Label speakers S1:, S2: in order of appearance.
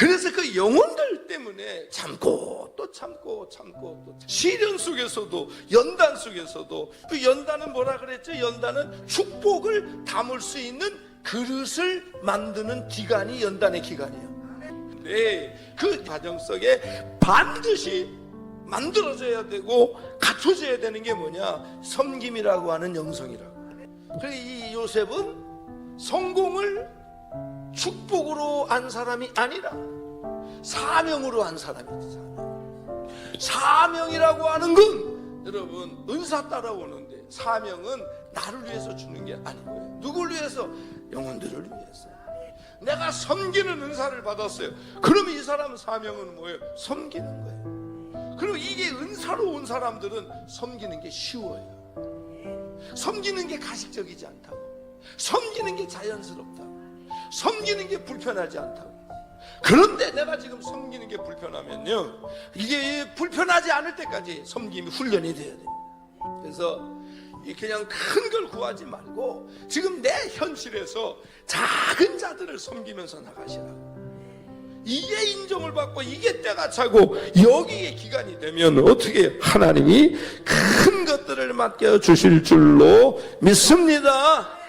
S1: 그래서 그 영혼들 때문에 참고 또 참고 참고 또 참- 시련 속에서도 연단 속에서도 그 연단은 뭐라 그랬죠? 연단은 축복을 담을 수 있는 그릇을 만드는 기간이 연단의 기간이에요. 네, 그 과정 속에 반드시 만들어져야 되고 갖춰져야 되는 게 뭐냐? 섬김이라고 하는 영성이라고. 그래 이 요셉은 성공을 축복으로 한 사람이 아니라 사명으로 한 사람이지. 사명. 사명이라고 하는 건 여러분 은사 따라오는데 사명은 나를 위해서 주는 게 아니고요. 누굴 위해서? 영혼들을 위해서. 내가 섬기는 은사를 받았어요. 그러면 이 사람 사명은 뭐예요? 섬기는 거예요. 그리고 이게 은사로 온 사람들은 섬기는 게 쉬워요. 섬기는 게 가식적이지 않다고. 섬기는 게 자연스럽다고. 섬기는 게 불편하지 않다고. 그런데 내가 지금 섬기는 게 불편하면요. 이게 불편하지 않을 때까지 섬김이 훈련이 돼야 돼요. 그래서 이 그냥 큰 걸 구하지 말고 지금 내 현실에서 작은 자들을 섬기면서 나가시라고. 이게 인정을 받고 이게 때가 차고 여기에 기간이 되면 어떻게 하나님이 큰 것들을 맡겨 주실 줄로 믿습니다.